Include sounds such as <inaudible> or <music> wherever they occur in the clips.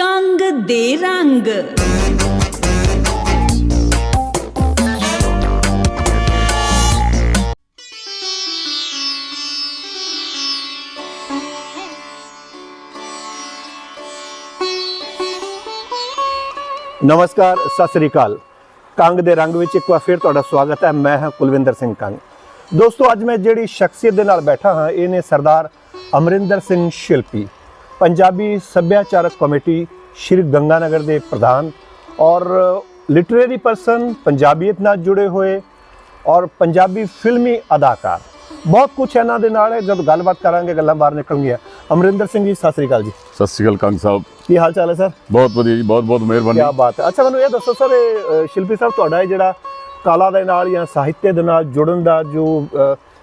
ਕੰਗ ਦੇ ਰੰਗ। ਨਮਸਕਾਰ, ਸਤਿ ਸ੍ਰੀ ਅਕਾਲ। ਕੰਗ ਦੇ ਰੰਗ ਵਿੱਚ ਇੱਕ ਵਾਰ ਫਿਰ ਤੁਹਾਡਾ ਸਵਾਗਤ ਹੈ। ਮੈਂ ਹਾਂ ਕੁਲਵਿੰਦਰ ਸਿੰਘ ਕੰਗ। ਦੋਸਤੋ, ਅੱਜ ਮੈਂ ਜਿਹੜੀ ਸ਼ਖਸੀਅਤ ਦੇ ਨਾਲ ਬੈਠਾ ਹਾਂ, ਇਹ ਨੇ ਸਰਦਾਰ ਅਮਰਿੰਦਰ ਸਿੰਘ ਸ਼ਿਲਪੀ। ਪੰਜਾਬੀ ਸੱਭਿਆਚਾਰਕ ਕਮੇਟੀ ਸ਼੍ਰੀ ਗੰਗਾਨਗਰ ਦੇ ਪ੍ਰਧਾਨ ਔਰ ਲਿਟਰੇਰੀ ਪਰਸਨ ਪੰਜਾਬੀਅਤ ਨਾਲ ਜੁੜੇ ਹੋਏ ਔਰ ਪੰਜਾਬੀ ਫਿਲਮੀ ਅਦਾਕਾਰ। ਬਹੁਤ ਕੁਝ ਇਹਨਾਂ ਦੇ ਨਾਲ ਹੈ ਜਦ ਗੱਲਬਾਤ ਕਰਾਂਗੇ ਗੱਲਾਂ ਬਾਹਰ ਨਿਕਲਣਗੀਆਂ। ਅਮਰਿੰਦਰ ਸਿੰਘ ਜੀ ਸਤਿ ਸ੍ਰੀ ਅਕਾਲ ਜੀ। ਸਤਿ ਸ਼੍ਰੀ ਅਕਾਲ ਕੰਗ ਸਾਹਿਬ। ਕੀ ਹਾਲ ਚਾਲ ਹੈ ਸਰ? ਬਹੁਤ ਵਧੀਆ ਜੀ ਬਹੁਤ ਬਹੁਤ ਮਿਹਰਬਾਨੀ। ਕੀ ਬਾਤ ਹੈ। ਅੱਛਾ ਮੈਨੂੰ ਇਹ ਦੱਸੋ ਸਰ ਇਹ ਸ਼ਿਲਪੀ ਸਾਹਿਬ ਤੁਹਾਡਾ ਇਹ ਜਿਹੜਾ ਕਲਾ ਦੇ ਨਾਲ ਜਾਂ ਸਾਹਿਤਯ ਦੇ ਨਾਲ ਜੁੜਨ ਦਾ ਜੋ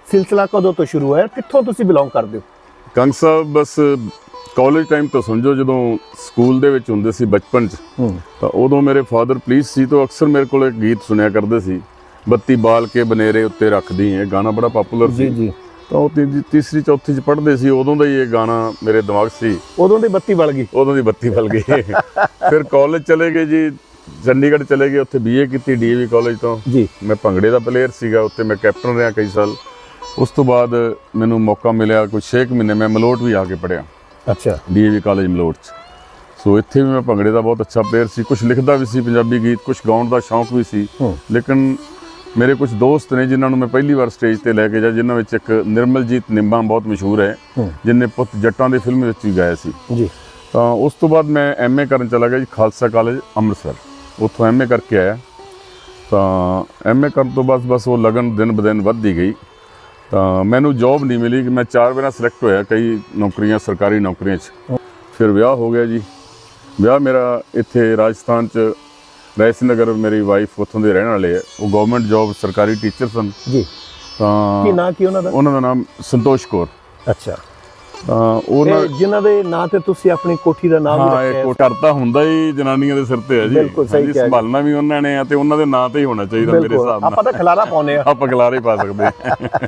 ਸਿਲਸਿਲਾ ਕਦੋਂ ਤੋਂ ਸ਼ੁਰੂ ਹੋਇਆ ਕਿੱਥੋਂ ਤੁਸੀਂ ਬਿਲੋਂਗ ਕਰਦੇ ਹੋ? ਕੰਗ ਸਾਹਿਬ ਬਸ ਕਾਲਜ ਟਾਈਮ ਤੋਂ ਸਮਝੋ ਜਦੋਂ ਸਕੂਲ ਦੇ ਵਿੱਚ ਹੁੰਦੇ ਸੀ ਬਚਪਨ 'ਚ ਤਾਂ ਉਦੋਂ ਮੇਰੇ ਫਾਦਰ ਪੁਲਿਸ ਸੀ ਤਾਂ ਅਕਸਰ ਮੇਰੇ ਕੋਲ ਇੱਕ ਗੀਤ ਸੁਣਿਆ ਕਰਦੇ ਸੀ। ਬੱਤੀ ਬਾਲ ਕੇ ਬਨੇਰੇ ਉੱਤੇ ਰੱਖਦੀ ਇਹ ਗਾਣਾ ਬੜਾ ਪਪੂਲਰ ਸੀ। ਜੀ ਤਾਂ ਉਹ ਤੀ- ਤੀਸਰੀ ਚੌਥੀ 'ਚ ਪੜ੍ਹਦੇ ਸੀ ਉਦੋਂ ਦਾ ਹੀ ਇਹ ਗਾਣਾ ਮੇਰੇ ਦਿਮਾਗ 'ਚ ਸੀ। ਉਦੋਂ ਦੀ ਬੱਤੀ ਬਲ ਗਈ। ਉਦੋਂ ਦੀ ਬੱਤੀ ਫਲ ਗਈ। <laughs> ਫਿਰ ਕਾਲਜ ਚਲੇ ਗਏ ਜੀ ਚੰਡੀਗੜ੍ਹ ਚਲੇ ਗਏ ਉੱਥੇ ਬੀਏ ਕੀਤੀ ਡੀਏਵੀ ਕਾਲਜ ਤੋਂ। ਜੀ। ਮੈਂ ਭੰਗੜੇ ਦਾ ਪਲੇਅਰ ਸੀਗਾ ਉੱਥੇ ਮੈਂ ਕੈਪਟਨ ਰਿਹਾ ਕਈ ਸਾਲ। ਉਸ ਤੋਂ ਬਾਅਦ ਮੈਨੂੰ ਮੌਕਾ ਮਿਲਿਆ ਕੋਈ 6 ਮਹੀਨੇ ਮੈਂ ਮਲੋਟ ਵੀ ਆ ਕੇ ਪੜਿਆ ਅੱਛਾ। ਡੀਏਵੀ ਕਾਲਜ ਮਲੋਟ 'ਚ। ਸੋ ਇੱਥੇ ਵੀ ਮੈਂ ਭੰਗੜੇ ਦਾ ਬਹੁਤ ਅੱਛਾ ਪਲੇਅਰ ਸੀ। ਕੁਝ ਲਿਖਦਾ ਵੀ ਸੀ ਪੰਜਾਬੀ ਗੀਤ ਕੁਝ ਗਾਉਣ ਦਾ ਸ਼ੌਂਕ ਵੀ ਸੀ। ਲੇਕਿਨ ਮੇਰੇ ਕੁਝ ਦੋਸਤ ਨੇ ਜਿਨ੍ਹਾਂ ਨੂੰ ਮੈਂ ਪਹਿਲੀ ਵਾਰ ਸਟੇਜ ਤੇ ਲੈ ਕੇ ਜਾ ਜਿਨ੍ਹਾਂ ਵਿੱਚ ਇੱਕ ਨਿਰਮਲਜੀਤ ਨਿੰਬਾ ਬਹੁਤ ਮਸ਼ਹੂਰ ਹੈ ਹੂੰ। ਜਿਨਨੇ ਪੁੱਤ ਜੱਟਾਂ ਦੀ ਫਿਲਮ ਵਿੱਚ ਵੀ ਗਾਇਆ ਸੀ। ਜੀ। ਤਾਂ ਉਸ ਤੋਂ ਬਾਅਦ ਮੈਂ ਐਮਏ ਕਰਨ ਚਲਾ ਗਿਆ ਜੀ ਖਾਲਸਾ ਕਾਲਜ ਅੰਮ੍ਰਿਤਸਰ। ਉੱਥੋਂ ਐਮਏ ਕਰਕੇ ਆਇਆ। ਤਾਂ ਐਮਏ ਕਰਨ ਤੋਂ ਬਾਅਦ ਬਸ ਉਹ ਲਗਨ ਦਿਨ ਬ ਦਿਨ ਵੱਧਦੀ ਗਈ। ਤਾਂ ਮੈਨੂੰ ਜੌਬ ਨਹੀਂ ਮਿਲੀ ਕਿ ਮੈਂ ਚਾਰ ਵਾਰਾਂ ਸਿਲੈਕਟ ਹੋਇਆ ਕਈ ਨੌਕਰੀਆਂ ਸਰਕਾਰੀ ਨੌਕਰੀਆਂ 'ਚ। ਫਿਰ ਵਿਆਹ ਹੋ ਗਿਆ ਜੀ। ਵਿਆਹ ਮੇਰਾ ਇੱਥੇ ਰਾਜਸਥਾਨ 'ਚ ਰੈਸ ਨਗਰ ਮੇਰੀ ਵਾਈਫ ਉੱਥੋਂ ਦੇ ਰਹਿਣ ਵਾਲੇ ਹੈ ਉਹ ਗਵਰਨਮੈਂਟ ਜੌਬ ਸਰਕਾਰੀ ਟੀਚਰ ਸਨ। ਜੀ। ਕੀ ਤਾਂ ਨਾਂ ਕੀ ਉਹਨਾਂ ਦਾ? ਉਹਨਾਂ ਦਾ ਨਾਮ ਸੰਤੋਸ਼ ਕੌਰ। ਅੱਛਾ। ਤਾਂ ਉਹਨਾਂ ਇਹ ਜਿਨ੍ਹਾਂ ਦੇ ਨਾਂ ਤੇ ਤੁਸੀਂ ਆਪਣੀ ਕੋਠੀ ਦਾ ਨਾਮ ਹਾਂ ਰੱਖਿਆ ਇਹ ਹੈ। ਕਰਤਾ ਹੁੰਦਾ ਹੀ ਜਨਾਨੀਆਂ ਦੇ ਸਿਰ ਤੇ ਹੈ ਜੀ। ਬਿਲਕੁਲ ਸਹੀ ਕਿਹਾ। ਸੰਭਾਲਣਾ ਵੀ ਉਹਨਾਂ ਨੇ ਆ ਤੇ ਉਹਨਾਂ ਦੇ ਨਾਂ ਤੇ ਹੀ ਹੋਣਾ ਚਾਹੀਦਾ ਮੇਰੇ ਹਿਸਾਬ ਆਪਾਂ ਨਾਲ ਤਾਂ ਖਲਾਰਾ ਪਾਉਨੇ ਆ। ਆਪਾਂ ਗਲਾਰੇ ਪਾ ਸਕਦੇ। <laughs>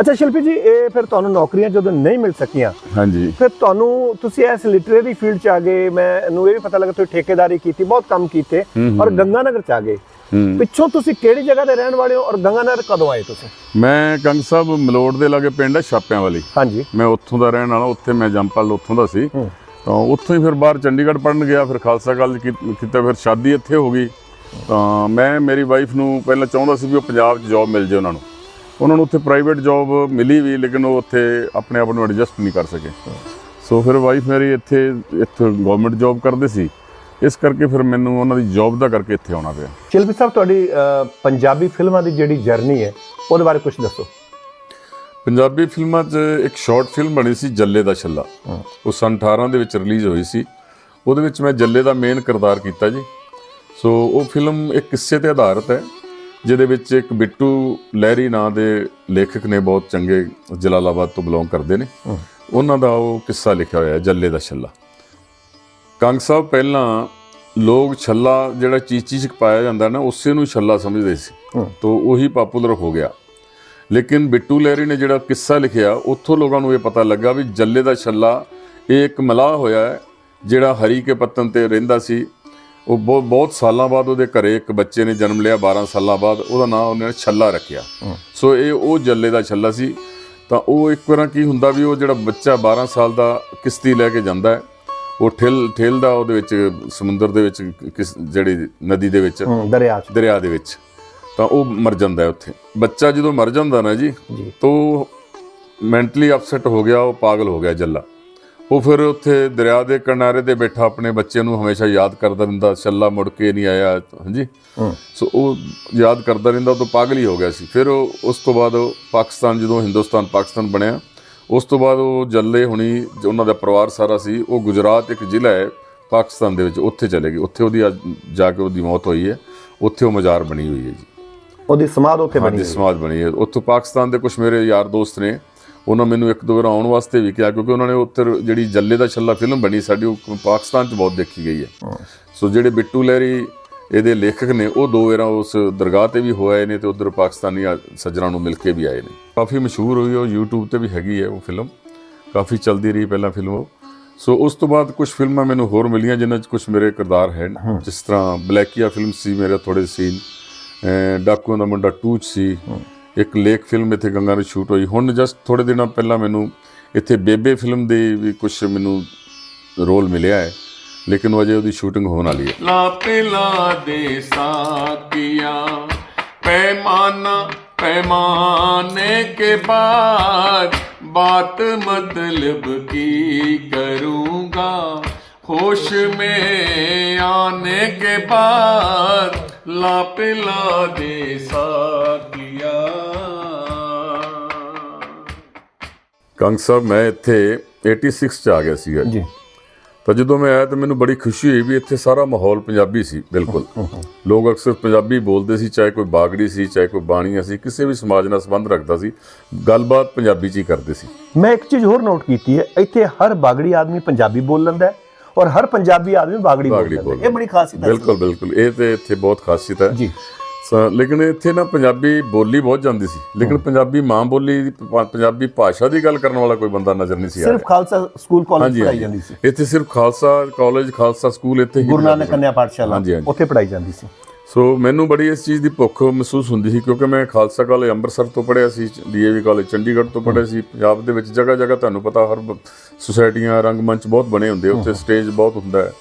ਅੱਛਾ ਸ਼ਿਲਪੀ ਜੀ ਇਹ ਫਿਰ ਤੁਹਾਨੂੰ ਨੌਕਰੀਆਂ ਜਦੋਂ ਨਹੀਂ ਮਿਲ ਸਕੀਆਂ ਹਾਂਜੀ। ਫਿਰ ਤੁਹਾਨੂੰ ਤੁਸੀਂ ਇਸ ਲਿਟਰੇਰੀ ਫੀਲਡ ਚ ਆ ਗਏ। ਮੈਨੂੰ ਇਹ ਵੀ ਪਤਾ ਲੱਗਾ ਤੁਸੀਂ ਠੇਕੇਦਾਰੀ ਕੀਤੀ ਬਹੁਤ ਕੰਮ ਕੀਤੇ ਔਰ ਗੰਗਾਨਗਰ ਚ ਆ ਗਏ। ਪਿੱਛੋਂ ਤੁਸੀਂ ਕਿਹੜੀ ਜਗ੍ਹਾ ਤੇ ਰਹਿਣ ਵਾਲੇ ਹੋ ਔਰ ਗੰਗਾਨਗਰ ਕਦੋਂ ਆਏ ਤੁਸੀਂ? ਮੈਂ ਕੰਗ ਸਾਹਿਬ ਮਲੋਟ ਦੇ ਲਾਗੇ ਪਿੰਡ ਹੈ ਛਾਪਿਆਂ ਵਾਲੀ। ਹਾਂਜੀ। ਮੈਂ ਉੱਥੋਂ ਦਾ ਰਹਿਣ ਵਾਲਾ ਉੱਥੇ ਮੈਂ ਜੰਪਲ ਉੱਥੋਂ ਦਾ ਸੀ। ਤਾਂ ਉੱਥੋਂ ਹੀ ਫਿਰ ਬਾਹਰ ਚੰਡੀਗੜ੍ਹ ਪੜਨ ਗਿਆ ਫਿਰ ਖਾਲਸਾ ਕਾਲਜ ਕੀਤਾ ਫਿਰ ਸ਼ਾਦੀ ਇੱਥੇ ਹੋ ਗਈ। ਤਾਂ ਮੈਂ ਮੇਰੀ ਵਾਈਫ ਨੂੰ ਪਹਿਲਾਂ ਚਾਹੁੰਦਾ ਸੀ ਵੀ ਉਹ ਪੰਜਾਬ 'ਚ ਜੌਬ ਮਿਲ ਜੇ ਉਹਨਾਂ ਨੂੰ। ਉਹਨਾਂ ਨੂੰ ਉੱਥੇ ਪ੍ਰਾਈਵੇਟ ਜੌਬ ਮਿਲੀ ਵੀ ਲੇਕਿਨ ਉਹ ਉੱਥੇ ਆਪਣੇ ਆਪ ਨੂੰ ਐਡਜਸਟ ਨਹੀਂ ਕਰ ਸਕੇ। ਸੋ ਫਿਰ ਵਾਈਫ ਮੇਰੀ ਇੱਥੇ ਇੱਥੇ ਗਵਰਨਮੈਂਟ ਜੌਬ ਕਰਦੇ ਸੀ। ਇਸ ਕਰਕੇ ਫਿਰ ਮੈਨੂੰ ਉਹਨਾਂ ਦੀ ਜੌਬ ਦਾ ਕਰਕੇ ਇੱਥੇ ਆਉਣਾ ਪਿਆ। ਸ਼ਿਲਪੀ ਸਾਹਿਬ ਤੁਹਾਡੀ ਪੰਜਾਬੀ ਫਿਲਮਾਂ ਦੀ ਜਿਹੜੀ ਜਰਨੀ ਹੈ ਉਹਦੇ ਬਾਰੇ ਕੁਝ ਦੱਸੋ। ਪੰਜਾਬੀ ਫਿਲਮਾਂ 'ਚ ਇੱਕ ਸ਼ਾਰਟ ਫਿਲਮ ਬਣੀ ਸੀ ਜੱਲੇ ਦਾ ਛੱਲਾ। ਉਹ ਸੰਨ 18 ਦੇ ਵਿੱਚ ਰਿਲੀਜ਼ ਹੋਈ ਸੀ। ਉਹਦੇ ਵਿੱਚ ਮੈਂ ਜੱਲੇ ਦਾ ਮੇਨ ਕਿਰਦਾਰ ਕੀਤਾ ਜੀ। ਸੋ ਉਹ ਫਿਲਮ ਇੱਕ ਕਿੱਸੇ ਤੇ ਆਧਾਰਿਤ ਹੈ ਜਿਹਦੇ ਵਿੱਚ ਇੱਕ ਬਿੱਟੂ ਲਹਿਰੀ ਨਾਂ ਦੇ ਲੇਖਕ ਨੇ ਬਹੁਤ ਚੰਗੇ ਜਲਾਲਾਬਾਦ ਤੋਂ ਬਿਲੋਂਗ ਕਰਦੇ ਨੇ। ਉਹਨਾਂ ਦਾ ਉਹ ਕਿੱਸਾ ਲਿਖਿਆ ਹੋਇਆ ਹੈ ਜੱਲੇ ਦਾ ਛੱਲਾ। ਕੰਗ ਸਾਹਿਬ ਪਹਿਲਾਂ ਲੋਕ ਛੱਲਾ ਜਿਹੜਾ ਚੀਜ਼ 'ਚ ਪਾਇਆ ਜਾਂਦਾ ਨਾ ਉਸੇ ਨੂੰ ਛੱਲਾ ਸਮਝਦੇ ਸੀ। ਤੋਂ ਉਹੀ ਪਪੂਲਰ ਹੋ ਗਿਆ। ਲੇਕਿਨ ਬਿੱਟੂ ਲਹਿਰੀ ਨੇ ਜਿਹੜਾ ਕਿੱਸਾ ਲਿਖਿਆ ਉੱਥੋਂ ਲੋਕਾਂ ਨੂੰ ਇਹ ਪਤਾ ਲੱਗਾ ਵੀ ਜੱਲੇ ਦਾ ਛੱਲਾ ਇਹ ਇੱਕ ਮਲਾਹ ਹੋਇਆ ਹੈ ਜਿਹੜਾ ਹਰੀ ਕੇ ਪੱਤਨ ਤੇ ਰਹਿੰਦਾ ਸੀ। ਉਹ ਬਹੁਤ ਬਹੁਤ ਸਾਲਾਂ ਬਾਅਦ ਉਹਦੇ ਘਰੇ ਇੱਕ ਬੱਚੇ ਨੇ ਜਨਮ ਲਿਆ 12 ਸਾਲਾਂ ਬਾਅਦ ਉਹਦਾ ਨਾਮ ਉਹਨੇ ਛੱਲਾ ਰੱਖਿਆ। ਸੋ ਇਹ ਉਹ ਜੱਲੇ ਦਾ ਛੱਲਾ ਸੀ। ਤਾਂ ਉਹ ਇੱਕ ਵਾਰਾਂ ਕੀ ਹੁੰਦਾ ਵੀ ਉਹ ਜਿਹੜਾ ਬੱਚਾ 12 ਸਾਲ ਦਾ ਕਿਸ਼ਤੀ ਲੈ ਕੇ ਜਾਂਦਾ ਹੈ ਉਹ ਠੇਲ ਠੇਲਦਾ ਉਹਦੇ ਵਿੱਚ ਸਮੁੰਦਰ ਦੇ ਵਿੱਚ ਕਿਸ ਜਿਹੜੀ ਨਦੀ ਦੇ ਵਿੱਚ ਦਰਿਆ ਚ। ਦਰਿਆ ਦੇ ਵਿੱਚ। ਤਾਂ ਉਹ ਮਰ ਜਾਂਦਾ ਹੈ ਉੱਥੇ। ਬੱਚਾ ਜਦੋਂ ਮਰ ਜਾਂਦਾ ਨਾ ਜੀ ਤੋ ਮੈਂਟਲੀ ਅਪਸੈਟ ਹੋ ਗਿਆ ਉਹ ਪਾਗਲ ਹੋ ਗਿਆ ਜੱਲਾ। ਉਹ ਫਿਰ ਉੱਥੇ ਦਰਿਆ ਦੇ ਕਿਨਾਰੇ ਤੇ ਬੈਠਾ ਆਪਣੇ ਬੱਚੇ ਨੂੰ ਹਮੇਸ਼ਾ ਯਾਦ ਕਰਦਾ ਰਹਿੰਦਾ ਛੱਲਾ ਮੁੜ ਕੇ ਨਹੀਂ ਆਇਆ ਹਾਂਜੀ। ਸੋ ਉਹ ਯਾਦ ਕਰਦਾ ਰਹਿੰਦਾ ਉਹ ਤੋਂ ਪਾਗਲ ਹੀ ਹੋ ਗਿਆ ਸੀ। ਫਿਰ ਉਹ ਉਸ ਤੋਂ ਬਾਅਦ ਪਾਕਿਸਤਾਨ ਜਦੋਂ ਹਿੰਦੁਸਤਾਨ ਪਾਕਿਸਤਾਨ ਬਣਿਆ ਉਸ ਤੋਂ ਬਾਅਦ ਉਹ ਜੱਲੇ ਹੁਣੀ ਜੋ ਉਹਨਾਂ ਦਾ ਪਰਿਵਾਰ ਸਾਰਾ ਸੀ ਉਹ ਗੁਜਰਾਤ ਇੱਕ ਜ਼ਿਲ੍ਹਾ ਹੈ ਪਾਕਿਸਤਾਨ ਦੇ ਵਿੱਚ ਉੱਥੇ ਚਲੇ ਗਏ। ਉੱਥੇ ਉਹਦੀ ਜਾ ਕੇ ਉਹਦੀ ਮੌਤ ਹੋਈ ਹੈ। ਉੱਥੇ ਉਹ ਮਜ਼ਾਰ ਬਣੀ ਹੋਈ ਹੈ ਜੀ। ਉਹਦੀ ਸਮਾਧ ਉੱਥੇ ਬਣੀ ਹੈ। ਸਮਾਜ ਬਣੀ ਹੈ। ਉੱਥੋਂ ਪਾਕਿਸਤਾਨ ਦੇ ਕੁਝ ਮੇਰੇ ਯਾਰ ਦੋਸਤ ਨੇ ਉਹਨਾਂ ਮੈਨੂੰ ਇੱਕ ਦੋ ਵਾਰ ਆਉਣ ਵਾਸਤੇ ਵੀ ਕਿਹਾ ਕਿਉਂਕਿ ਉਹਨਾਂ ਨੇ ਉੱਧਰ ਜਿਹੜੀ ਜੱਲੇ ਦਾ ਛੱਲਾ ਫਿਲਮ ਬਣੀ ਸਾਡੀ ਉਹ ਪਾਕਿਸਤਾਨ 'ਚ ਬਹੁਤ ਦੇਖੀ ਗਈ ਹੈ। ਸੋ ਜਿਹੜੇ ਬਿੱਟੂ ਲਹਿਰੀ ਇਹਦੇ ਲੇਖਕ ਨੇ ਉਹ ਦੋ ਵਾਰਾਂ ਉਸ ਦਰਗਾਹ ਤੇ ਵੀ ਹੋਏ ਨੇ ਤੇ ਉਧਰ ਪਾਕਿਸਤਾਨੀ ਸੱਜਣਾਂ ਨੂੰ ਮਿਲ ਕੇ ਵੀ ਆਏ ਨੇ। ਕਾਫੀ ਮਸ਼ਹੂਰ ਹੋਈ ਉਹ YouTube ਤੇ ਵੀ ਹੈਗੀ ਹੈ ਉਹ ਫਿਲਮ। ਕਾਫੀ ਚਲਦੀ ਰਹੀ ਪਹਿਲਾਂ ਫਿਲਮ ਉਹ। ਸੋ ਉਸ ਤੋਂ ਬਾਅਦ ਕੁਝ ਫਿਲਮਾਂ ਮੈਨੂੰ ਹੋਰ ਮਿਲੀਆਂ ਜਿਨ੍ਹਾਂ 'ਚ ਕੁਝ ਮੇਰੇ ਕਿਰਦਾਰ ਹਨ ਜਿਸ ਤਰ੍ਹਾਂ ਬਲੈਕੀਆ ਫਿਲਮ ਸੀ ਮੇਰੇ ਥੋੜੇ ਸੀਨ ਡਾਕੂਆਂ ਦਾ ਮੁੰਡਾ ਟੂਚ ਸੀ। ਇੱਕ ਲੇਕ ਫਿਲਮ ਇੱਥੇ ਗੰਗਾ ਨੂੰ ਸ਼ੂਟ ਹੋਈ। ਹੁਣ ਜਸਟ ਥੋੜੇ ਦਿਨਾਂ ਪਹਿਲਾਂ ਮੈਨੂੰ ਇੱਥੇ ਬੇਬੇ ਫਿਲਮ ਦੇ ਵੀ ਕੁਝ ਮੈਨੂੰ ਰੋਲ ਮਿਲਿਆ ਹੈ। ਲੇਕਿਨ ਉਹ ਅਜੇ ਉਹਦੀ ਸ਼ੂਟਿੰਗ ਹੋਣ ਵਾਲੀ ਹੈ ਲਾ ਪਿਲਾ ਦੇ ਸਾਕੀਆਂ ਪੈਮਾਨਾ पैमाने के बाद बात मतलब की करूँगा होश में आने के बाद ला पिला दे साकिया ਕੰਗ ਸਾਹਿਬ ਮੈਂ ਇੱਥੇ 86 ਚ ਆ ਗਿਆ ਸੀਗਾ ਜੀ ਤਾਂ ਜਦੋਂ ਮੈਂ ਆਇਆ ਤਾਂ ਮੈਨੂੰ ਬੜੀ ਖੁਸ਼ੀ ਹੋਈ ਵੀ ਇੱਥੇ ਸਾਰਾ ਮਾਹੌਲ ਪੰਜਾਬੀ ਸੀ ਬਿਲਕੁਲ। <laughs> ਲੋਕ ਅਕਸਰ ਪੰਜਾਬੀ ਬੋਲਦੇ ਸੀ ਚਾਹੇ ਕੋਈ ਬਾਗੜੀ ਸੀ ਚਾਹੇ ਕੋਈ ਬਾਣੀਆ ਸੀ ਕਿਸੇ ਵੀ ਸਮਾਜ ਨਾਲ ਸੰਬੰਧ ਰੱਖਦਾ ਸੀ ਗੱਲਬਾਤ ਪੰਜਾਬੀ 'ਚ ਹੀ ਕਰਦੇ ਸੀ। ਮੈਂ ਇੱਕ ਚੀਜ਼ ਹੋਰ ਨੋਟ ਕੀਤੀ ਹੈ ਇੱਥੇ ਹਰ ਬਾਗੜੀ ਆਦਮੀ ਪੰਜਾਬੀ ਬੋਲ ਲੈਂਦਾ ਹੈ ਔਰ ਹਰ ਪੰਜਾਬੀ ਆਦਮੀ ਬਾਗੜੀ ਬੋਲ ਲੈਂਦਾ ਇਹ ਬੜੀ ਖਾਸੀਅਤ ਹੈ। ਬਿਲਕੁਲ ਬਿਲਕੁਲ। ਇਹ ਤੇ ਇੱਥੇ ਬਹੁਤ ਖਾਸੀਅਤ ਹੈ। ਜੀ। ਲੇਕਿਨ ਇੱਥੇ ਨਾ ਪੰਜਾਬੀ ਬੋਲੀ ਬਹੁਤ ਜਾਂਦੀ ਸੀ। ਲੇਕਿਨ ਪੰਜਾਬੀ ਮਾਂ ਬੋਲੀ ਦੀ ਪੰਜਾਬੀ ਭਾਸ਼ਾ ਦੀ ਗੱਲ ਕਰਨ ਵਾਲਾ ਕੋਈ ਬੰਦਾ ਨਜ਼ਰ ਨਹੀਂ ਸੀ ਆ ਸਿਰਫ ਖਾਲਸਾ ਸਕੂਲ ਕਾਲਜ ਪੜਾਈ ਜਾਂਦੀ ਸੀ। ਇੱਥੇ ਸਿਰਫ ਖਾਲਸਾ ਕਾਲਜ ਖਾਲਸਾ ਸਕੂਲ ਇੱਥੇ ਹੀ ਗੁਰੂ ਨਾਨਕ ਕੰਨਿਆ ਪਾਠਸ਼ਾਲਾ। ਉੱਥੇ ਪੜਾਈ ਜਾਂਦੀ ਸੀ। ਸੋ ਮੈਨੂੰ ਬੜੀ ਇਸ ਚੀਜ਼ ਦੀ ਭੁੱਖ ਮਹਿਸੂਸ ਹੁੰਦੀ ਸੀ ਕਿਉਂਕਿ ਮੈਂ ਖਾਲਸਾ ਕਾਲਜ ਅੰਮ੍ਰਿਤਸਰ ਤੋਂ ਪੜ੍ਹਿਆ ਸੀ ਡੀਏਵੀ ਕਾਲਜ ਚੰਡੀਗੜ੍ਹ ਤੋਂ ਪੜ੍ਹਿਆ ਸੀ। ਪੰਜਾਬ ਦੇ ਵਿੱਚ ਜਗ੍ਹਾ ਜਗ੍ਹਾ ਤੁਹਾਨੂੰ ਪਤਾ ਹਰ ਸੁਸਾਇਟੀਆਂ ਰੰਗਮੰਚ ਬਹੁਤ ਬਣੇ ਹੁੰਦੇ ਉੱਥੇ ਸਟੇਜ ਬਹੁਤ ਹੁੰਦਾ ਹੈ।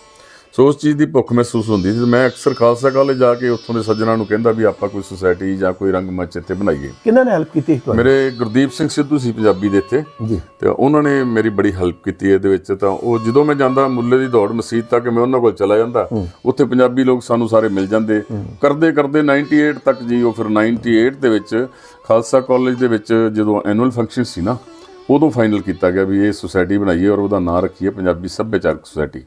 ਸੋ ਉਸ ਚੀਜ਼ ਦੀ ਭੁੱਖ ਮਹਿਸੂਸ ਹੁੰਦੀ ਸੀ ਮੈਂ ਅਕਸਰ ਖਾਲਸਾ ਕਾਲਜ ਜਾ ਕੇ ਉੱਥੋਂ ਦੇ ਸੱਜਣਾ ਨੂੰ ਕਹਿੰਦਾ ਵੀ ਆਪਾਂ ਕੋਈ ਸੁਸਾਇਟੀ ਜਾਂ ਕੋਈ ਰੰਗਮੰਚ ਇੱਥੇ ਬਣਾਈਏ। ਕਿਹਨਾਂ ਨੇ ਹੈਲਪ ਕੀਤੀ ਤੁਹਾਨੂੰ ਮੇਰੇ ਗੁਰਦੀਪ ਸਿੰਘ ਸਿੱਧੂ ਸੀ ਪੰਜਾਬੀ ਦੇ ਇੱਥੇ। ਜੀ। ਤੇ ਉਹਨਾਂ ਨੇ ਮੇਰੀ ਬੜੀ ਹੈਲਪ ਕੀਤੀ ਇਹਦੇ ਵਿੱਚ। ਤਾਂ ਉਹ ਜਦੋਂ ਮੈਂ ਜਾਂਦਾ ਮੁੱਲੇ ਦੀ ਦੌੜ ਮਸਜਿਦ ਤੱਕ ਮੈਂ ਉਹਨਾਂ ਕੋਲ ਚਲਾ ਜਾਂਦਾ। ਉੱਥੇ ਪੰਜਾਬੀ ਲੋਕ ਸਾਨੂੰ ਸਾਰੇ ਮਿਲ ਜਾਂਦੇ। ਕਰਦੇ ਕਰਦੇ 98 ਤੱਕ ਜੀ ਉਹ ਫਿਰ 98 ਦੇ ਵਿੱਚ ਖਾਲਸਾ ਕਾਲਜ ਦੇ ਵਿੱਚ ਜਦੋਂ ਐਨੂਅਲ ਫੰਕਸ਼ਨ ਸੀ ਨਾ ਉਦੋਂ ਫਾਈਨਲ ਕੀਤਾ ਗਿਆ ਵੀ ਇਹ ਸੁਸਾਇਟੀ ਬਣਾਈਏ ਔਰ ਉਹਦਾ ਨਾਂ ਰੱਖੀਏ ਪੰਜਾਬੀ ਸੱਭਿਆਚਾਰਕ ਸੁਸਾਇਟੀ।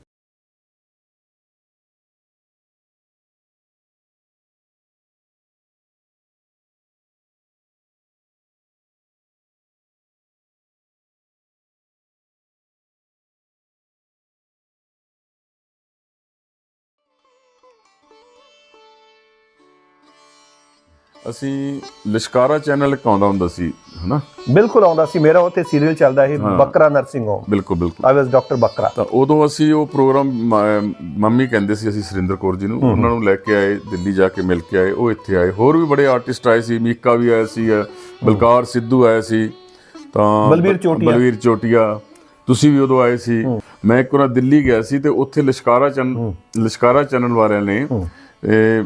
ਅਸੀਂ ਲਿਸ਼ਕਾਰਾ ਚੈਨਲ ਇੱਕ ਆਉਂਦਾ ਹੁੰਦਾ ਸੀ ਹਨਾ? ਬਿਲਕੁਲ ਆਉਂਦਾ ਸੀ। ਮੇਰਾ ਉੱਥੇ ਸੀਰੀਅਲ ਚੱਲਦਾ ਸੀ ਬੱਕਰਾ ਨਰਸਿੰਗ ਹੋਮ ਬਿਲਕੁਲ ਬਿਲਕੁਲ। ਆਈ ਵਾਸ ਡਾਕਟਰ ਬੱਕਰਾ। ਤਾਂ ਉਦੋਂ ਅਸੀਂ ਉਹ ਪ੍ਰੋਗਰਾਮ ਮੰਮੀ ਕਹਿੰਦੇ ਸੀ ਅਸੀਂ ਸੁਰਿੰਦਰ ਕੌਰ ਜੀ ਨੂੰ ਉਹਨਾਂ ਨੂੰ ਲੈ ਕੇ ਆਏ ਦਿੱਲੀ ਜਾ ਕੇ ਮਿਲ ਕੇ ਆਏ ਉਹ ਇੱਥੇ ਆਏ। ਹੋਰ ਵੀ ਬੜੇ ਆਰਟਿਸਟ ਆਏ ਸੀ ਮੀਕਾ ਵੀ ਆਇਆ ਸੀ ਬਲਕਾਰ ਸਿੱਧੂ ਆਇਆ ਸੀ ਤਾਂ ਬਲਵੀਰ ਚੋਟੀਆ। ਬਲਵੀਰ ਚੋਟੀਆ। ਤੁਸੀਂ ਵੀ ਉਦੋਂ ਆਏ ਸੀ। ਮੈਂ ਇੱਕ ਵਾਰ ਦਿੱਲੀ ਗਿਆ ਸੀ ਤੇ ਉੱਥੇ ਲਿਸ਼ਕਾਰਾ ਚੈਨਲ ਲਿਸ਼ਕਾਰਾ ਚੈਨਲ ਵਾਲਿਆਂ ਨੇ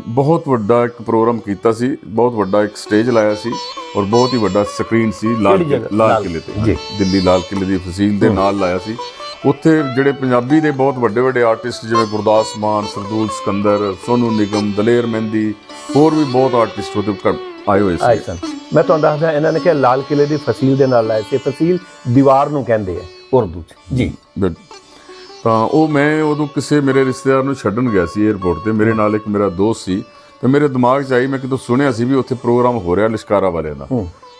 ਬਹੁਤ ਵੱਡਾ ਇੱਕ ਪ੍ਰੋਗਰਾਮ ਕੀਤਾ ਸੀ ਬਹੁਤ ਵੱਡਾ ਇੱਕ ਸਟੇਜ ਲਾਇਆ ਸੀ ਔਰ ਬਹੁਤ ਹੀ ਵੱਡਾ ਸਕਰੀਨ ਸੀ ਲਾਲ ਲਾਲ ਕਿਲੇ ਤੇ। ਦਿੱਲੀ ਲਾਲ ਕਿਲੇ ਦੀ ਫਸੀਲ ਦੇ ਨਾਲ ਲਾਇਆ ਸੀ। ਉੱਥੇ ਜਿਹੜੇ ਪੰਜਾਬੀ ਦੇ ਬਹੁਤ ਵੱਡੇ ਵੱਡੇ ਆਰਟਿਸਟ ਜਿਵੇਂ ਗੁਰਦਾਸ ਮਾਨ ਸਰਦੂਲ ਸਿਕੰਦਰ ਸੋਨੂ ਨਿਗਮ ਦਲੇਰ ਮਹਿੰਦੀ ਹੋਰ ਵੀ ਬਹੁਤ ਆਰਟਿਸਟ ਉਹਦੇ ਆਏ ਹੋਏ ਸੀ ਮੈਂ ਤੁਹਾਨੂੰ ਦੱਸਦਾ ਇਹਨਾਂ ਨੇ ਕਿਹਾ ਲਾਲ ਕਿਲੇ ਦੀ ਫਸੀਲ ਦੇ ਨਾਲ ਲਾਏ ਸੀ। ਫਸੀਲ ਦੀਵਾਰ ਨੂੰ ਕਹਿੰਦੇ ਆ ਉਰਦੂ ਚ। ਜੀ। ਤਾਂ ਉਹ ਮੈਂ ਉਦੋਂ ਕਿਸੇ ਮੇਰੇ ਰਿਸ਼ਤੇਦਾਰ ਨੂੰ ਛੱਡਣ ਗਿਆ ਸੀ 에어ਪੋਰਟ ਤੇ। ਮੇਰੇ ਨਾਲ ਇੱਕ ਮੇਰਾ ਦੋਸਤ ਸੀ ਤੇ ਮੇਰੇ ਦਿਮਾਗ 'ਚ ਆਈ ਮੈਂ ਕਿਤੋਂ ਸੁਣਿਆ ਸੀ ਵੀ ਉੱਥੇ ਪ੍ਰੋਗਰਾਮ ਹੋ ਰਿਹਾ ਲਿਸ਼ਕਾਰਾ ਵਾਲਿਆਂ ਦਾ।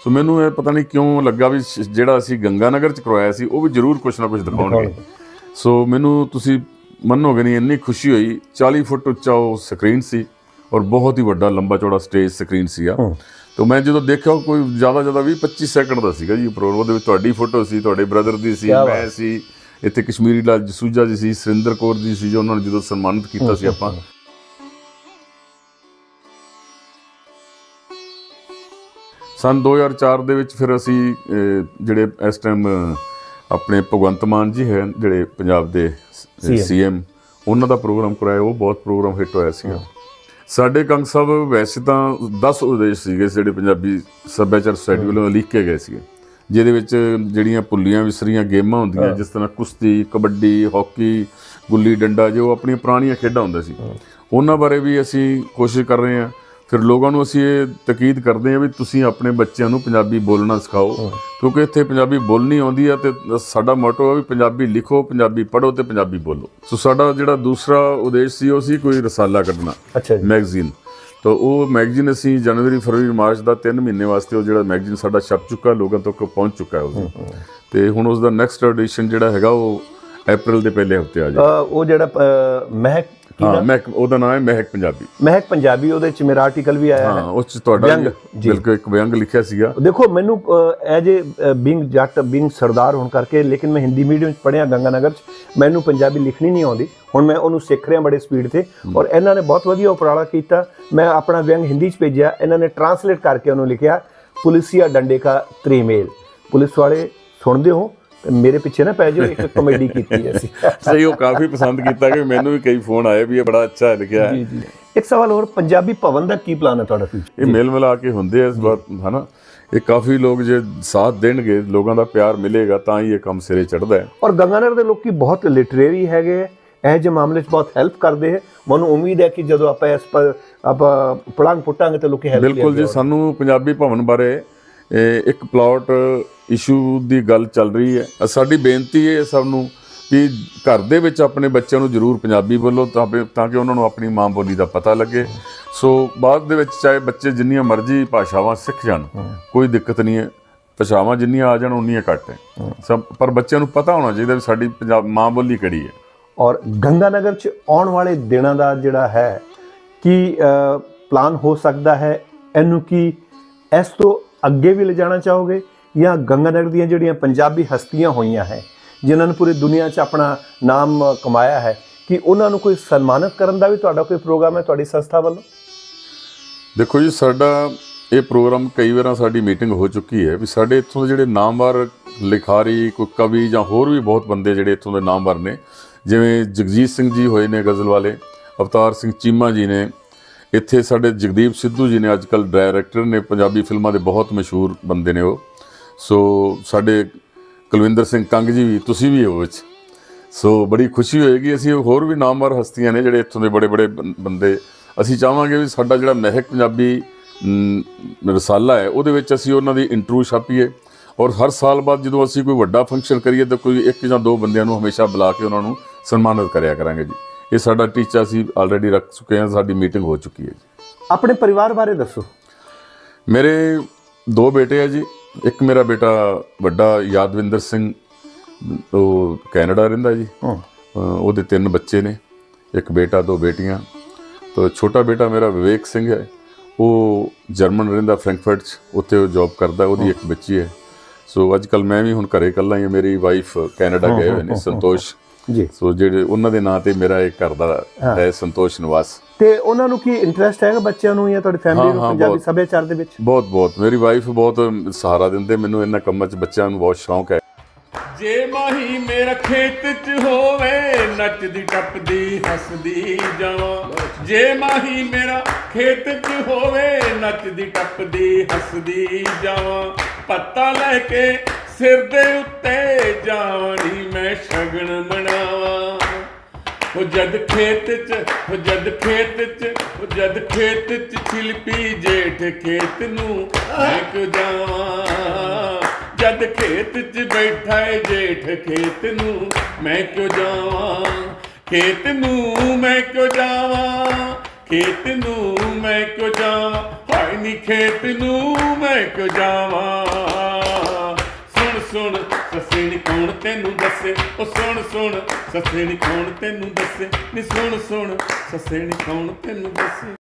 ਸੋ ਮੈਨੂੰ ਇਹ ਪਤਾ ਨਹੀਂ ਕਿਉਂ ਲੱਗਾ ਵੀ ਜਿਹੜਾ ਅਸੀਂ ਗੰਗਾਨਗਰ 'ਚ ਕਰਵਾਇਆ ਸੀ ਉਹ ਵੀ ਜ਼ਰੂਰ ਕੁਝ ਨਾ ਕੁਝ ਦਿਖਾਉਣਗੇ। ਸੋ ਮੈਨੂੰ ਤੁਸੀਂ ਮੰਨੋਗੇ ਨਹੀਂ ਇੰਨੀ ਖੁਸ਼ੀ ਹੋਈ। 40 ਫੁੱਟ ਉੱਚਾ ਉਹ ਸਕਰੀਨ ਸੀ ਔਰ ਬਹੁਤ ਹੀ ਵੱਡਾ ਲੰਬਾ ਚੌੜਾ ਸਟੇਜ ਸਕਰੀਨ ਸੀਗਾ। ਤਾਂ ਮੈਂ ਜਦੋਂ ਦੇਖਿਆ ਕੋਈ ਜ਼ਿਆਦਾ ਜ਼ਿਆਦਾ 20 25 ਸੈਕਿੰਡ ਦਾ ਸੀਗਾ ਜੀ। ਪ੍ਰੋਗਰਾਮ ਉਹਦੇ ਵਿੱਚ ਤੁਹਾਡੀ ਫੋਟੋ ਸੀ ਤੁਹਾਡੇ ਬ੍ਰਦਰ ਦੀ ਸੀ ਮੈਂ ਸੀ। ਇੱਥੇ ਕਸ਼ਮੀਰੀ ਲਾਲ ਜਸੂਜਾ ਜੀ ਸੀ ਸੁਰਿੰਦਰ ਕੌਰ ਜੀ ਸੀ ਜੋ ਉਹਨਾਂ ਨੂੰ ਜਦੋਂ ਸਨਮਾਨਿਤ ਕੀਤਾ ਸੀ ਆਪਾਂ। ਸਨ 2004 ਦੇ ਵਿੱਚ ਫਿਰ ਅਸੀਂ ਜਿਹੜੇ ਇਸ ਟਾਈਮ ਆਪਣੇ ਭਗਵੰਤ ਮਾਨ ਜੀ ਹੈ ਜਿਹੜੇ ਪੰਜਾਬ ਦੇ ਸੀਐਮ ਉਹਨਾਂ ਦਾ ਪ੍ਰੋਗਰਾਮ ਕਰਾਇਆ ਉਹ ਬਹੁਤ ਪ੍ਰੋਗਰਾਮ ਹਿੱਟ ਹੋਇਆ ਸੀਗਾ। ਸਾਡੇ ਕੰਗ ਸਾਹਿਬ ਵੈਸੇ ਤਾਂ 10 ਉਦੇਸ਼ ਸੀਗੇ ਜਿਹੜੇ ਪੰਜਾਬੀ ਸੱਭਿਆਚਾਰ ਸੁਸਾਇਟੀ ਵੱਲੋਂ ਲਿਖ ਕੇ ਗਏ ਸੀਗੇ। ਜਿਹਦੇ ਵਿੱਚ ਜਿਹੜੀਆਂ ਪੁੱਲੀਆਂ ਵਿਸਰੀਆਂ ਗੇਮਾਂ ਹੁੰਦੀਆਂ ਜਿਸ ਤਰ੍ਹਾਂ ਕੁਸ਼ਤੀ ਕਬੱਡੀ ਹਾਕੀ ਗੁੱਲੀ ਡੰਡਾ ਜੋ ਆਪਣੀਆਂ ਪੁਰਾਣੀਆਂ ਖੇਡਾਂ ਹੁੰਦੀਆਂ ਸੀ। ਉਹਨਾਂ ਬਾਰੇ ਵੀ ਅਸੀਂ ਕੋਸ਼ਿਸ਼ ਕਰ ਰਹੇ ਹਾਂ। ਫਿਰ ਲੋਕਾਂ ਨੂੰ ਅਸੀਂ ਇਹ ਤਕੀਦ ਕਰਦੇ ਹਾਂ ਵੀ ਤੁਸੀਂ ਆਪਣੇ ਬੱਚਿਆਂ ਨੂੰ ਪੰਜਾਬੀ ਬੋਲਣਾ ਸਿਖਾਓ ਕਿਉਂਕਿ ਇੱਥੇ ਪੰਜਾਬੀ ਬੋਲਣੀ ਆਉਂਦੀ ਹੈ ਤੇ ਸਾਡਾ ਮੋਟੋ ਹੈ ਵੀ ਪੰਜਾਬੀ ਲਿਖੋ ਪੰਜਾਬੀ ਪੜ੍ਹੋ ਤੇ ਪੰਜਾਬੀ ਬੋਲੋ। ਸੋ ਸਾਡਾ ਜਿਹੜਾ ਦੂਸਰਾ ਉਦੇਸ਼ ਸੀ ਉਹ ਸੀ ਕੋਈ ਰਸਾਲਾ ਕੱਢਣਾ ਅੱਛਾ ਜੀ। ਮੈਗਜ਼ੀਨ। ਤਾਂ ਉਹ ਮੈਗਜ਼ੀਨ ਅਸੀਂ ਜਨਵਰੀ ਫਰਵਰੀ ਮਾਰਚ ਦਾ 3 ਮਹੀਨੇ ਵਾਸਤੇ ਉਹ ਜਿਹੜਾ ਮੈਗਜ਼ੀਨ ਸਾਡਾ ਛਪ ਚੁੱਕਾ ਲੋਕਾਂ ਤੱਕ ਪਹੁੰਚ ਚੁੱਕਾ ਹੈ ਉਸ ਤੇ ਹੁਣ ਉਸ ਦਾ ਨੈਕਸਟ ਐਡੀਸ਼ਨ ਜਿਹੜਾ ਹੈਗਾ ਉਹ ਅਪ੍ਰੈਲ ਦੇ ਪਹਿਲੇ ਹਫ਼ਤੇ ਆ ਜਾਏ ਉਹ ਜਿਹੜਾ ਮਹਿਕ ਹਾਂ? ਮਹਿਕ ਉਹਦਾ ਨਾਮ ਹੈ ਮਹਿਕ ਪੰਜਾਬੀ। ਮਹਿਕ ਪੰਜਾਬੀ ਉਹਦੇ ਚ ਮੇਰਾ ਆਰਟੀਕਲ ਵੀ ਆਇਆ ਹਾਂ ਹੈ। ਉਸ ਚ ਤੁਹਾਡਾ। ਬਿਲਕੁਲ ਇੱਕ ਵਿਅੰਗ ਲਿਖਿਆ ਸੀਗਾ। ਦੇਖੋ ਮੈਨੂੰ as a being Jatt being ਸਰਦਾਰ ਹੋਣ ਕਰਕੇ ਲੇਕਿਨ ਮੈਂ ਹਿੰਦੀ ਮੀਡੀਅਮ ਚ ਪੜ੍ਹਿਆ ਗੰਗਾਨਗਰ ਚ ਮੈਨੂੰ ਪੰਜਾਬੀ ਲਿਖਣੀ ਨਹੀਂ ਆਉਂਦੀ। ਹੁਣ ਮੈਂ ਉਹਨੂੰ ਸਿੱਖ ਰਿਹਾ ਬੜੇ ਸਪੀਡ ਤੇ ਔਰ ਇਹਨਾਂ ਨੇ ਬਹੁਤ ਵਧੀਆ ਉਪਰਾਲਾ ਕੀਤਾ। ਮੈਂ ਆਪਣਾ ਵਿਅੰਗ ਹਿੰਦੀ ਚ ਭੇਜਿਆ। ਇਹਨਾਂ ਨੇ ਟਰਾਂਸਲੇਟ ਕਰਕੇ ਉਹਨੂੰ ਲਿਖਿਆ ਪੁਲਿਸੀਆ ਡੰਡੇ ਕਾ ਤ੍ਰਿਮੇਲ। ਪੁਲਿਸ ਵਾਲੇ ਸੁਣਦੇ ਹੋ ਮੇਰੇ ਪਿੱਛੇ ਨਾ ਪੈ ਜਾਓ ਇੱਕ ਕਮੇਡੀ ਕੀਤੀ ਹੈ ਅਸੀਂ। <laughs> ਸਹੀ ਉਹ ਕਾਫੀ ਪਸੰਦ ਕੀਤਾ ਕਿ ਮੈਨੂੰ ਵੀ ਕਈ ਫੋਨ ਆਏ ਵੀ ਇਹ ਬੜਾ ਅੱਛਾ ਲਿਖਿਆ ਹੈ। ਜੀ ਜੀ। ਇੱਕ ਸਵਾਲ ਹੋਰ ਪੰਜਾਬੀ ਭਵਨ ਦਾ ਕੀ ਪਲਾਨ ਹੈ ਤੁਹਾਡਾ ਫਿਊਚਰ ਇਹ ਮੇਲ ਮਿਲਾ ਕੇ ਹੁੰਦੇ ਆ ਇਸ ਵਾਰ ਹਨਾ? ਇਹ ਕਾਫੀ ਲੋਕ ਜੇ ਸਾਥ ਦੇਣਗੇ ਲੋਕਾਂ ਦਾ ਪਿਆਰ ਮਿਲੇਗਾ ਤਾਂ ਹੀ ਇਹ ਕੰਮ ਸਿਰੇ ਚੜਦਾ ਹੈ। ਔਰ ਗੰਗਾਨਗਰ ਦੇ ਲੋਕੀ ਬਹੁਤ ਲਿਟਰੇਰੀ ਹੈਗੇ ਇਹ ਜਿਹੇ ਮਾਮਲੇ 'ਚ ਬਹੁਤ ਹੈਲਪ ਕਰਦੇ ਹੈ ਮੈਨੂੰ ਉਮੀਦ ਹੈ ਕਿ ਜਦੋਂ ਆਪਾਂ ਇਸ ਪਰ ਆਪਾਂ ਪੜਾਂਗ ਪੁੱਟਾਂਗੇ ਤੇ ਲੋਕੀ ਹੈਲਪ ਬਿਲਕੁਲ ਜੀ ਸਾਨੂੰ ਪੰਜਾਬੀ ਭਵਨ ਬਾਰੇ ਇੱਕ ਪਲਾਟ ਇਸ਼ੂ ਦੀ ਗੱਲ ਚੱਲ ਰਹੀ ਹੈ। ਸਾਡੀ ਬੇਨਤੀ ਹੈ ਸਭ ਨੂੰ ਕਿ ਘਰ ਦੇ ਵਿੱਚ ਆਪਣੇ ਬੱਚਿਆਂ ਨੂੰ ਜ਼ਰੂਰ ਪੰਜਾਬੀ ਬੋਲੋ ਤਾਂ ਕਿ- ਤਾਂ ਕਿ ਉਹਨਾਂ ਨੂੰ ਆਪਣੀ ਮਾਂ ਬੋਲੀ ਦਾ ਪਤਾ ਲੱਗੇ। ਸੋ ਬਾਅਦ ਦੇ ਵਿੱਚ ਚਾਹੇ ਬੱਚੇ ਜਿੰਨੀਆਂ ਮਰਜ਼ੀ ਭਾਸ਼ਾਵਾਂ ਸਿੱਖ ਜਾਣ ਕੋਈ ਦਿੱਕਤ ਨਹੀਂ ਹੈ। ਭਾਸ਼ਾਵਾਂ ਜਿੰਨੀਆਂ ਆ ਜਾਣ ਉਨੀਆਂ ਘੱਟ ਹੈ। ਸਭ ਪਰ ਬੱਚਿਆਂ ਨੂੰ ਪਤਾ ਹੋਣਾ ਚਾਹੀਦਾ ਵੀ ਸਾਡੀ ਪੰਜਾਬ ਮਾਂ ਬੋਲੀ ਕਿਹੜੀ ਹੈ। ਔਰ ਗੰਗਾਨਗਰ 'ਚ ਆਉਣ ਵਾਲੇ ਦਿਨਾਂ ਦਾ ਜਿਹੜਾ ਹੈ ਕੀ ਪਲਾਨ ਹੋ ਸਕਦਾ ਹੈ? ਇਹਨੂੰ ਕੀ ਇਸ ਤੋਂ ਅੱਗੇ ਵੀ ਲਿਜਾਣਾ ਚਾਹੋਗੇ? ਜਾਂ ਗੰਗਾਨਗਰ ਦੀਆਂ ਜਿਹੜੀਆਂ ਪੰਜਾਬੀ ਹਸਤੀਆਂ ਹੋਈਆਂ ਹੈ, ਜਿਨ੍ਹਾਂ ਨੇ ਪੂਰੀ ਦੁਨੀਆ 'ਚ ਆਪਣਾ ਨਾਮ ਕਮਾਇਆ ਹੈ, ਕਿ ਉਹਨਾਂ ਨੂੰ ਕੋਈ ਸਨਮਾਨਿਤ ਕਰਨ ਦਾ ਵੀ ਤੁਹਾਡਾ ਕੋਈ ਪ੍ਰੋਗਰਾਮ ਹੈ ਤੁਹਾਡੀ ਸੰਸਥਾ ਵੱਲੋਂ? ਦੇਖੋ ਜੀ, ਸਾਡਾ ਇਹ ਪ੍ਰੋਗਰਾਮ ਕਈ ਵਾਰਾਂ ਸਾਡੀ ਮੀਟਿੰਗ ਹੋ ਚੁੱਕੀ ਹੈ ਵੀ ਸਾਡੇ ਇੱਥੋਂ ਦੇ ਜਿਹੜੇ ਨਾਮਵਰ ਲਿਖਾਰੀ, ਕੋਈ ਕਵੀ ਜਾਂ ਹੋਰ ਵੀ ਬਹੁਤ ਬੰਦੇ ਜਿਹੜੇ ਇੱਥੋਂ ਦੇ ਨਾਮਵਰ ਨੇ, ਜਿਵੇਂ ਜਗਜੀਤ ਸਿੰਘ ਜੀ ਹੋਏ ਨੇ ਗਜ਼ਲ ਵਾਲੇ ਅਵਤਾਰ ਸਿੰਘ ਚੀਮਾ ਜੀ ਨੇ, ਇੱਥੇ ਸਾਡੇ ਜਗਦੀਪ ਸਿੱਧੂ ਜੀ ਨੇ ਅੱਜਕੱਲ ਡਾਇਰੈਕਟਰ ਨੇ, ਪੰਜਾਬੀ ਫਿਲਮਾਂ ਦੇ ਬਹੁਤ ਮਸ਼ਹੂਰ ਬੰਦੇ ਨੇ ਉਹ। ਸੋ ਸਾਡੇ ਕੁਲਵਿੰਦਰ ਸਿੰਘ ਕੰਗ ਜੀ ਵੀ ਤੁਸੀਂ ਵੀ ਹੋ ਵਿੱਚ। ਸੋ ਬੜੀ ਖੁਸ਼ੀ ਹੋਏਗੀ ਅਸੀਂ ਹੋਰ ਵੀ ਨਾਮਵਰ ਹਸਤੀਆਂ ਨੇ ਜਿਹੜੇ ਇੱਥੋਂ ਦੇ ਬੜੇ ਬੜੇ ਬੰਦੇ। ਅਸੀਂ ਚਾਹਾਂਗੇ ਵੀ ਸਾਡਾ ਜਿਹੜਾ ਮਹਿਕ ਪੰਜਾਬੀ ਰਸਾਲਾ ਹੈ ਉਹਦੇ ਵਿੱਚ ਅਸੀਂ ਉਹਨਾਂ ਦੀ ਇੰਟਰਵਿਊ ਛਾਪੀਏ। ਔਰ ਹਰ ਸਾਲ ਬਾਅਦ ਜਦੋਂ ਅਸੀਂ ਕੋਈ ਵੱਡਾ ਫੰਕਸ਼ਨ ਕਰੀਏ ਤਾਂ ਕੋਈ ਇੱਕ ਜਾਂ ਦੋ ਬੰਦਿਆਂ ਨੂੰ ਹਮੇਸ਼ਾ ਬੁਲਾ ਕੇ ਉਹਨਾਂ ਨੂੰ ਸਨਮਾਨਿਤ ਕਰਿਆ ਕਰਾਂਗੇ ਜੀ। ਇਹ ਸਾਡਾ ਟੀਚਾ ਅਸੀਂ ਆਲਰੇਡੀ ਰੱਖ ਚੁੱਕੇ ਹਾਂ ਸਾਡੀ ਮੀਟਿੰਗ ਹੋ ਚੁੱਕੀ ਹੈ ਜੀ। ਆਪਣੇ ਪਰਿਵਾਰ ਬਾਰੇ ਦੱਸੋ। ਮੇਰੇ ਦੋ ਬੇਟੇ ਆ ਜੀ। ਇੱਕ ਮੇਰਾ ਬੇਟਾ ਵੱਡਾ ਯਾਦਵਿੰਦਰ ਸਿੰਘ ਉਹ ਕੈਨੇਡਾ ਰਹਿੰਦਾ ਜੀ। ਉਹਦੇ ਤਿੰਨ ਬੱਚੇ ਨੇ ਇੱਕ ਬੇਟਾ ਦੋ ਬੇਟੀਆਂ। ਤੋਂ ਛੋਟਾ ਬੇਟਾ ਮੇਰਾ ਵਿਵੇਕ ਸਿੰਘ ਹੈ। ਉਹ ਜਰਮਨ ਰਹਿੰਦਾ ਫ੍ਰੈਂਕਫਰਟ 'ਚ ਉੱਥੇ ਉਹ ਜੌਬ ਕਰਦਾ ਉਹਦੀ ਇੱਕ ਬੱਚੀ ਹੈ। ਸੋ ਅੱਜ ਕੱਲ ਮੈਂ ਵੀ ਹੁਣ ਘਰੇ ਇਕੱਲਾ ਹੀ ਹਾਂ ਮੇਰੀ ਵਾਈਫ ਕੈਨੇਡਾ ਗਏ ਹੋਏ ਨੇ ਸੰਤੋਸ਼। ਜੀ। ਸੋ ਜਿਹੜੇ ਉਹਨਾਂ ਦੇ ਨਾਂ ਤੇ ਮੇਰਾ ਇੱਕ ਘਰ ਦਾ ਹੈ। ਸੰਤੋਸ਼ ਨਿਵਾਸ। ਤੇ ਉਹਨਾਂ ਨੂੰ ਕੀ ਇੰਟਰਸਟ ਹੈਗਾ ਬੱਚਿਆਂ ਨੂੰ ਜਾਂ ਤੁਹਾਡੀ ਫੈਮਿਲੀ ਨੂੰ ਪੰਜਾਬੀ। ਸੱਭਿਆਚਾਰ ਦੇ ਵਿੱਚ? ਬਹੁਤ ਬਹੁਤ। ਮੇਰੀ ਵਾਈਫ ਬਹੁਤ ਸਹਾਰਾ ਦਿੰਦੇ ਮੈਨੂੰ ਇਹਨਾਂ ਕੰਮਾਂ 'ਚ ਬੱਚਿਆਂ ਨੂੰ ਬਹੁਤ ਸ਼ੌਂਕ ਹੈ। ਜੇ ਮਾਹੀ ਮੇਰਾ ਖੇਤ ਚ ਹੋਵੇ ਨੱਚਦੀ ਟੱਪਦੀ ਹੱਸਦੀ ਜਾਵਾਂ। ਜੇ ਮਾਹੀ ਮੇਰਾ ਖੇਤ ਚ ਹੋਵੇ ਨੱਚਦੀ ਟੱਪਦੀ ਹੱਸਦੀ ਜਾਵਾਂ। ਪੱਤਾ ਲੈ ਕੇ ਸਿਰ ਦੇ ਉੱਤੇ ਜਾਣੀ ਮੈਂ ਸ਼ਗਨ ਮਨਾਵਾਂ। ਉਹ ਜਦ ਖੇਤ ਚ, ਉਹ ਜਦ ਖੇਤ ਚ, ਉਹ ਜਦ ਖੇਤ ਚ ਛਿਲਪੀ ਜੇਠ ਖੇਤ ਨੂੰ ਮੈਂ ਕਿਉਂ ਜਾਵਾਂ। ਜਦ ਖੇਤ ਚ ਬੈਠਾ ਏ ਜੇਠ ਖੇਤ ਨੂੰ ਮੈਂ ਕਿਉਂ ਜਾਵਾਂ? ਖੇਤ ਨੂੰ ਮੈਂ ਕਿਉਂ ਜਾਵਾਂ? ਖੇਤ ਨੂੰ ਮੈਂ ਕਿਉਂ ਜਾਵਾਂ? ਹਾਏ ਨੀ ਖੇਤ ਨੂੰ ਮੈਂ ਕਿਉਂ ਜਾਵਾਂ? ਸੁਣ ਸੁਣ ਸੱਸਣੀ ਕੌਣ ਤੈਨੂੰ ਦੱਸੇ? ਉਹ ਸੁਣ ਸੁਣ ਸੱਸਣੀ ਕੌਣ ਤੈਨੂੰ ਦੱਸੇ? ਨੀ ਸੁਣ ਸੁਣ ਸੱਸਣੀ ਕੌਣ ਤੈਨੂੰ ਦੱਸੇ?